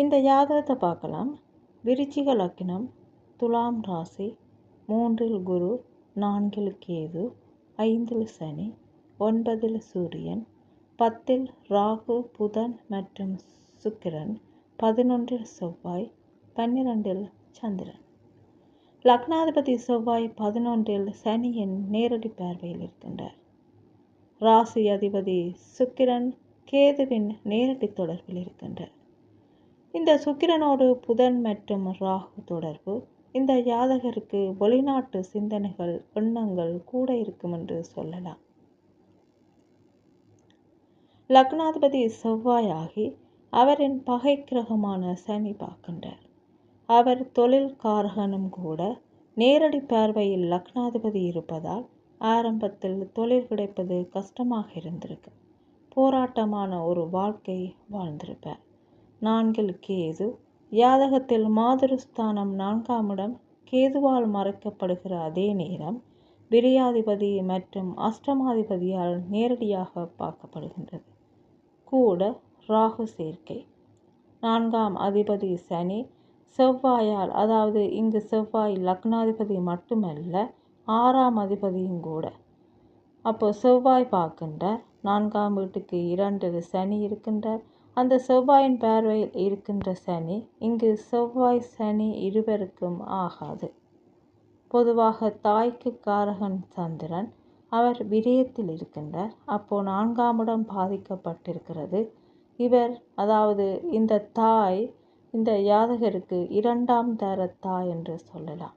இந்த ஜாதகத்தை பார்க்கலாம். விருச்சிக லக்னம் துலாம் ராசி மூன்றில் குரு நான்கில் கேது ஐந்தில் சனி ஒன்பதில் சூரியன் பத்தில் ராகு புதன் மற்றும் சுக்கிரன் பதினொன்றில் செவ்வாய் பன்னிரெண்டில் சந்திரன். லக்னாதிபதி செவ்வாய் பதினொன்றில் சனியின் நேரடி பார்வையில் இருக்கின்றார். ராசி அதிபதி சுக்கிரன் கேதுவின் நேரடி தொடர்பில் இருக்கின்றார். இந்த சுக்கிரனோடு புதன் மற்றும் ராகு தொடர்பு இந்த ஜாதகருக்கு வெளிநாட்டு சிந்தனைகள் எண்ணங்கள் கூட இருக்கும் என்று சொல்லலாம். லக்னாதிபதி செவ்வாயாகி அவரின் பகை கிரகமான சனி பார்க்கின்றார். அவர் தொழில்காரகனும் கூட நேரடி பார்வையில் லக்னாதிபதி இருப்பதால் ஆரம்பத்தில் தொழில் கிடைப்பது கஷ்டமாக இருந்திருக்கு. போராட்டமான ஒரு வாழ்க்கை வாழ்ந்திருப்பார். நான்கில் கேது யாதகத்தில் மாதுருஸ்தானம் நான்காம் இடம் கேதுவால் மறைக்கப்படுகிற அதே நேரம் விரியாதிபதி மற்றும் அஷ்டமாதிபதியால் நேரடியாக பார்க்கப்படுகின்றது. கூட ராகு சேர்க்கை. நான்காம் அதிபதி சனி செவ்வாயால் அதாவது இங்கு செவ்வாய் லக்னாதிபதி மட்டுமல்ல ஆறாம் அதிபதியும் கூட. அப்போ செவ்வாய் பார்க்கின்றார். நான்காம் வீட்டுக்கு இரண்டு சனி இருக்கின்றார். அந்த செவ்வாயின் பார்வையில் இருக்கின்ற சனி இங்கு செவ்வாய் சனி இருவருக்கும் ஆகாது. பொதுவாக தாய்க்கு காரகன் சந்திரன் அவர் விரயத்தில் இருக்கின்றார். அப்போ நான்காம் இடம் பாதிக்கப்பட்டிருக்கிறது. இவர் அதாவது இந்த தாய் இந்த யாதகருக்கு இரண்டாம் தர தாய் என்று சொல்லலாம்.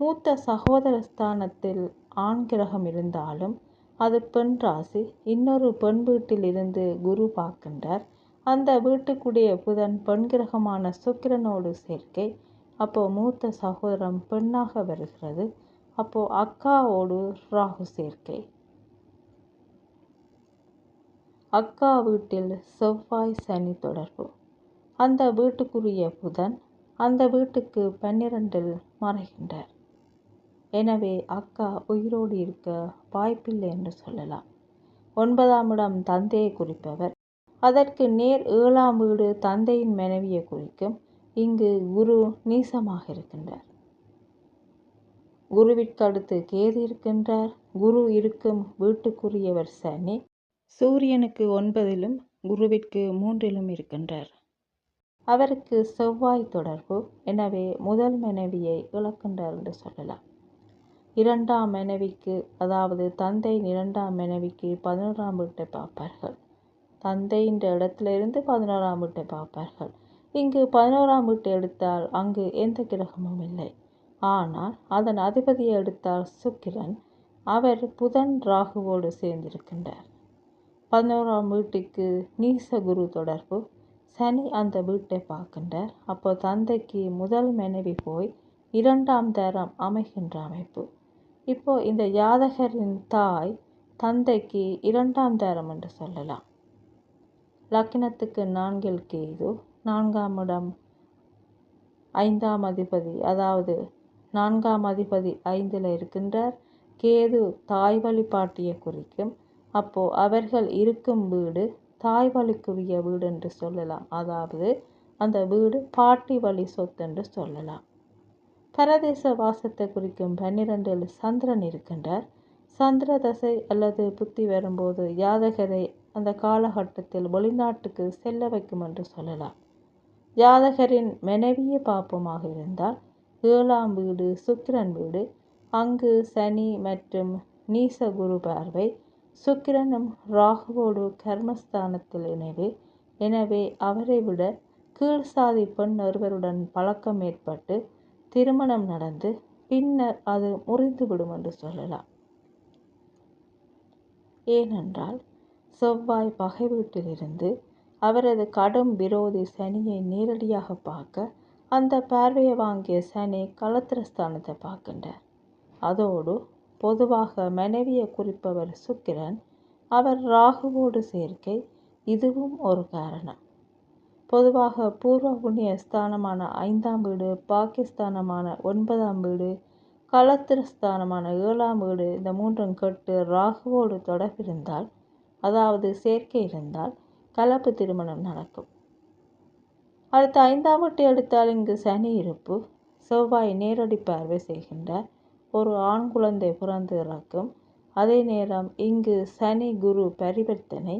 மூத்த சகோதர ஸ்தானத்தில் ஆண் கிரகம் இருந்தாலும் அது பெண் ராசி. இன்னொரு பெண் வீட்டில் இருந்து குரு பார்க்கின்றார். அந்த வீட்டுக்குடைய புதன் பெண் கிரகமான சுக்கிரனோடு சேர்க்கை. அப்போ மூத்த சகோதரம் பெண்ணாக வருகிறது. அப்போ அக்காவோடு ராகு சேர்க்கை. அக்கா வீட்டில் செவ்வாய் சனி தொடர்பு. அந்த வீட்டுக்குரிய புதன் அந்த வீட்டுக்கு பன்னிரண்டில் மறைகின்றார். எனவே அக்கா உயிரோடு இருக்க வாய்ப்பில்லை என்று சொல்லலாம். ஒன்பதாம் இடம் தந்தையை குறிப்பவர். அதற்கு நேர் ஏழாம் வீடு தந்தையின் மனைவியை குறிக்கும் இங்கு குரு நீசமாக இருக்கின்றார். குருவிற்கு அடுத்து கேது இருக்கின்றார். குரு இருக்கும் வீட்டுக்குரியவர் சனி. சூரியனுக்கு ஒன்பதிலும் குருவிற்கு மூன்றிலும் இருக்கின்றார். அவருக்கு செவ்வாய் தொடர்பு. எனவே முதல் மனைவியை இழக்கின்றார் என்று சொல்லலாம். இரண்டாம் மனைவிக்கு அதாவது தந்தையின் இரண்டாம் மனைவிக்கு பதினோராம் வீட்டை பார்ப்பார்கள். தந்தையின் இடத்துல இருந்து பதினோராம் வீட்டை பார்ப்பார்கள். இங்கு பதினோராம் வீட்டை எடுத்தால் அங்கு எந்த கிரகமும் இல்லை. ஆனால் அதன் அதிபதியை எடுத்தால் சுக்கிரன். அவர் புதன் ராகுவோடு சேர்ந்திருக்கின்றார். பதினோராம் வீட்டுக்கு நீச குரு தொடர்பு. சனி அந்த வீட்டை பார்க்கின்றார். அப்போ தந்தைக்கு முதல் மனைவி போய் இரண்டாம் தரம் அமைகின்ற அமைப்பு. இப்போ இந்த யாதகரின் தாய் தந்தைக்கு இரண்டாம் தரம் என்று சொல்லலாம். லக்கினத்துக்கு நான்கில் கேது நான்காம் இடம் ஐந்தாம் அதிபதி அதாவது நான்காம் அதிபதி ஐந்தில் இருக்கின்றார். கேது தாய் வழிபாட்டியை குறிக்கும். அப்போ அவர்கள் இருக்கும் வீடு தாய் வழிக்குரிய வீடு என்று சொல்லலாம். அதாவது அந்த வீடு பாட்டி வழி சொத்து என்று சொல்லலாம். பரதேச வாசத்தை குறிக்கும் பன்னிரண்டில் சந்திரன் இருக்கின்றார். சந்திர தசை அல்லது புத்தி வரும்போது யாதகரை அந்த காலகட்டத்தில் வெளிநாட்டுக்கு செல்ல வைக்கும் என்று சொல்லலாம். ஜாதகரின் மனைவிய பாப்பமாக இருந்தால் ஏழாம் வீடு சுக்கிரன் வீடு அங்கு சனி மற்றும் நீச குரு பார்வை சுக்கிரனும் ராகுவோடு கர்மஸ்தானத்தில் இணைவு. எனவே அவரை விட கீழ் சாதி பெண் ஒருவருடன் பழக்கம் ஏற்பட்டு திருமணம் நடந்து பின்னர் அது முறிந்துவிடும் என்று சொல்லலாம். ஏனென்றால் செவ்வாய் பகை வீட்டிலிருந்து அவரது கடும் விரோதி சனியை நேரடியாக பார்க்க அந்த பார்வையை வாங்கிய சனி கலத்திரஸ்தானத்தை பார்க்கின்றார். அதோடு பொதுவாக மனைவியை குறிப்பவர் சுக்கிரன் அவர் ராகுவோடு சேர்க்கை இதுவும் ஒரு காரணம். பொதுவாக பூர்வ புண்ணிய ஸ்தானமான ஐந்தாம் வீடு பாகிஸ்தானமான ஒன்பதாம் வீடு களத்திரஸ்தானமான ஏழாம் வீடு இந்த மூன்றும் கெட்டு ராகுவோடு தொடர்பிருந்தால் அதாவது சேர்க்கை இருந்தால் கலப்பு திருமணம் நடக்கும். அடுத்த ஐந்தாம் வீட்டை எடுத்தால் இங்கு சனி இருப்பு. செவ்வாய் நேரடி பார்வை செய்கின்ற ஒரு ஆண் குழந்தை பிறந்து இறக்கும். அதே நேரம் இங்கு சனி குரு பரிவர்த்தனை.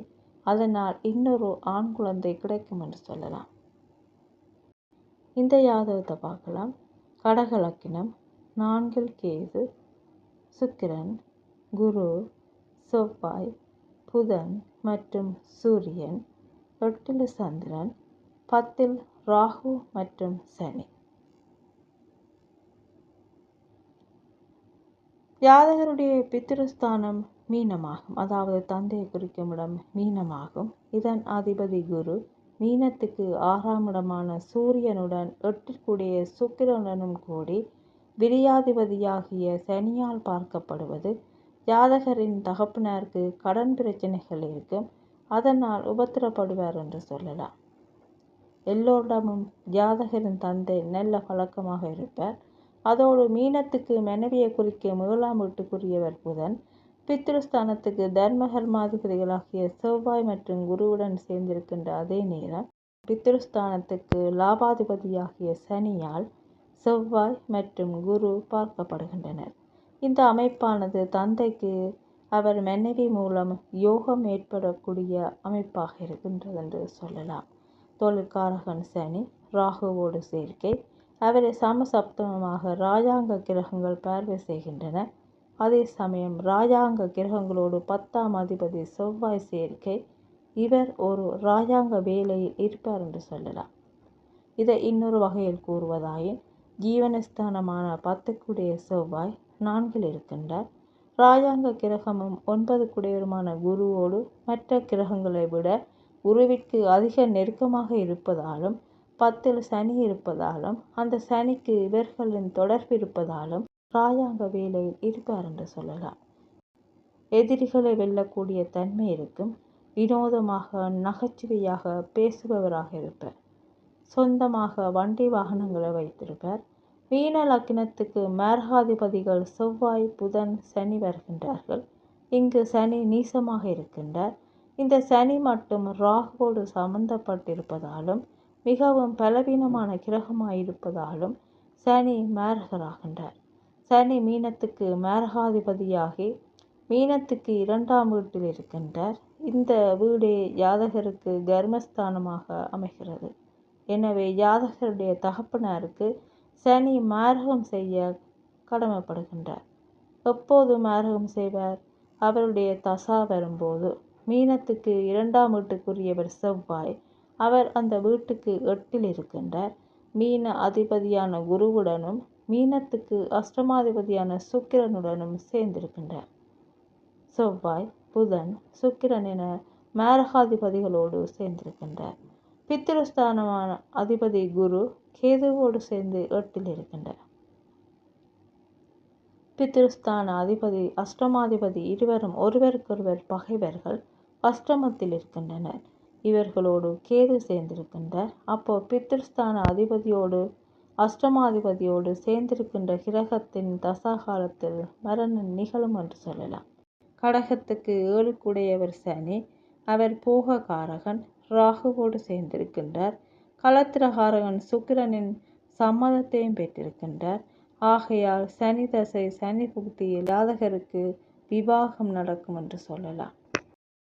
அதனால் இன்னொரு ஆண் குழந்தை கிடைக்கும் என்று சொல்லலாம். இந்த யாதவத்தை பார்க்கலாம். கடகலக்கினம் நான்கில் கேது சுக்கிரன் குரு செவ்வாய் புதன் மற்றும் சூரியன் எட்டில் சந்திரன் பத்தில் ராகு மற்றும் சனி. ஜாதகருடைய பித்திருஸ்தானம் மீனமாகும். அதாவது தந்தையை குறிக்கும் இடம் மீனமாகும். இதன் அதிபதி குரு. மீனத்துக்கு ஆறாம் இடமான சூரியனுடன் எட்டிற்குடைய சுக்கிரனுடனும் கூடி விரியாதிபதியாகிய சனியால் பார்க்கப்படுவது ஜாதகரின் தகப்பனாருக்கு கடன் பிரச்சனைகள் இருக்கும். அதனால் உபத்திரப்படுவார் என்று சொல்லலாம். எல்லோரிடமும் ஜாதகரின் தந்தை நல்ல பழக்கமாக இருப்பார். அதோடு மீனத்துக்கு மனைவியை குறிக்கும் ஏழாம் வீட்டுக்குரியவர் புதன். பித்ருஸ்தானத்துக்கு தர்மகர்மாதிபதிகளாகிய செவ்வாய் மற்றும் குருவுடன் சேர்ந்திருக்கின்ற அதே நேரம் பித்ருஸ்தானத்துக்கு லாபாதிபதியாகிய சனியால் செவ்வாய் மற்றும் குரு பார்க்கப்படுகின்றனர். இந்த அமைப்பானது தந்தைக்கு அவர் மனைவி மூலம் யோகம் ஏற்படக்கூடிய அமைப்பாக இருக்கின்றது என்று சொல்லலாம். தொழிற்காரகன் சனி ராகுவோடு சேர்க்கை அவரை சமசப்தமமாக ராஜாங்க கிரகங்கள் பார்வை செய்கின்றன. அதே சமயம் ராஜாங்க கிரகங்களோடு பத்தாம் அதிபதி செவ்வாய் சேர்க்கை இவர் ஒரு ராஜாங்க வேலையில் இருப்பார் என்று சொல்லலாம். இதை இன்னொரு வகையில் கூறுவதாயின் ஜீவனஸ்தானமான பத்துக்குடைய செவ்வாய் நான்கில் இருக்கின்றார். ராஜாங்க கிரகமும் ஒன்பது குடையருமான குருவோடு மற்ற கிரகங்களை விட குருவிற்கு அதிக நெருக்கமாக இருப்பதாலும் பத்தில் சனி இருப்பதாலும் அந்த சனிக்கு இவர்களின் தொடர்பு இருப்பதாலும் ராஜாங்க வேலையில் இருப்பார் என்று சொல்லலாம். எதிரிகளை வெல்லக்கூடிய தன்மை இருக்கும். வினோதமாக நகைச்சுவையாக பேசுபவராக இருப்பார். சொந்தமாக வண்டி வாகனங்களை வைத்திருப்பார். மீன லக்கினத்துக்கு மேர்காதிபதிகள் செவ்வாய் புதன் சனி வருகின்றார்கள். இங்கு சனி நீசமாக இருக்கின்றார். இந்த சனி மட்டும் ராகுவோடு சம்பந்தப்பட்டிருப்பதாலும் மிகவும் பலவீனமான கிரகமாயிருப்பதாலும் சனி மேரகராகின்றார். சனி மீனத்துக்கு மேரகாதிபதியாகி மீனத்துக்கு இரண்டாம் வீட்டில் இருக்கின்றார். இந்த வீடு ஜாதகருக்கு கர்மஸ்தானமாக அமைகிறது. எனவே ஜாதகருடைய தகப்பனாருக்கு சனி மாரகம் செய்ய கடமைப்படுகின்றார். எப்போது மாரகம் செய்வார்? அவருடைய தசா வரும்போது. மீனத்துக்கு இரண்டாம் வீட்டுக்குரியவர் செவ்வாய். அவர் அந்த வீட்டுக்கு எட்டில் இருக்கின்றார். மீன அதிபதியான குருவுடனும் மீனத்துக்கு அஷ்டமாதிபதியான சுக்கிரனுடனும் சேர்ந்திருக்கின்றார். செவ்வாய் புதன் சுக்கிரன் என மேரகாதிபதிகளோடு சேர்ந்திருக்கின்றார். பித்திருஸ்தானமான அதிபதி குரு கேதுவோடு சேர்ந்து எட்டில் இருக்கின்றார். பித்திருஸ்தான அதிபதி அஷ்டமாதிபதி இருவரும் ஒருவருக்கொருவர் பகைவர்கள் அஷ்டமத்தில் இருக்கின்றனர். இவர்களோடு கேது சேர்ந்திருக்கின்றார். அப்போ பித்திருஸ்தான அதிபதியோடு அஷ்டமாதிபதியோடு சேர்ந்திருக்கின்ற கிரகத்தின் தசாகாலத்தில் மரணம் நிகழும் என்று சொல்லலாம். கடகத்துக்கு ஏழுக்குடையவர் சனி. அவர் போககாரகன் ராகுவோடு சேர்ந்திருக்கின்றார். களத்திரகாரகன் சுக்கிரனின் சம்மதத்தையும் பெற்றிருக்கின்றார். ஆகையால் சனி தசை சனி புக்தியில் ஜாதகருக்கு விவாகம் நடக்கும் என்று சொல்லலாம்.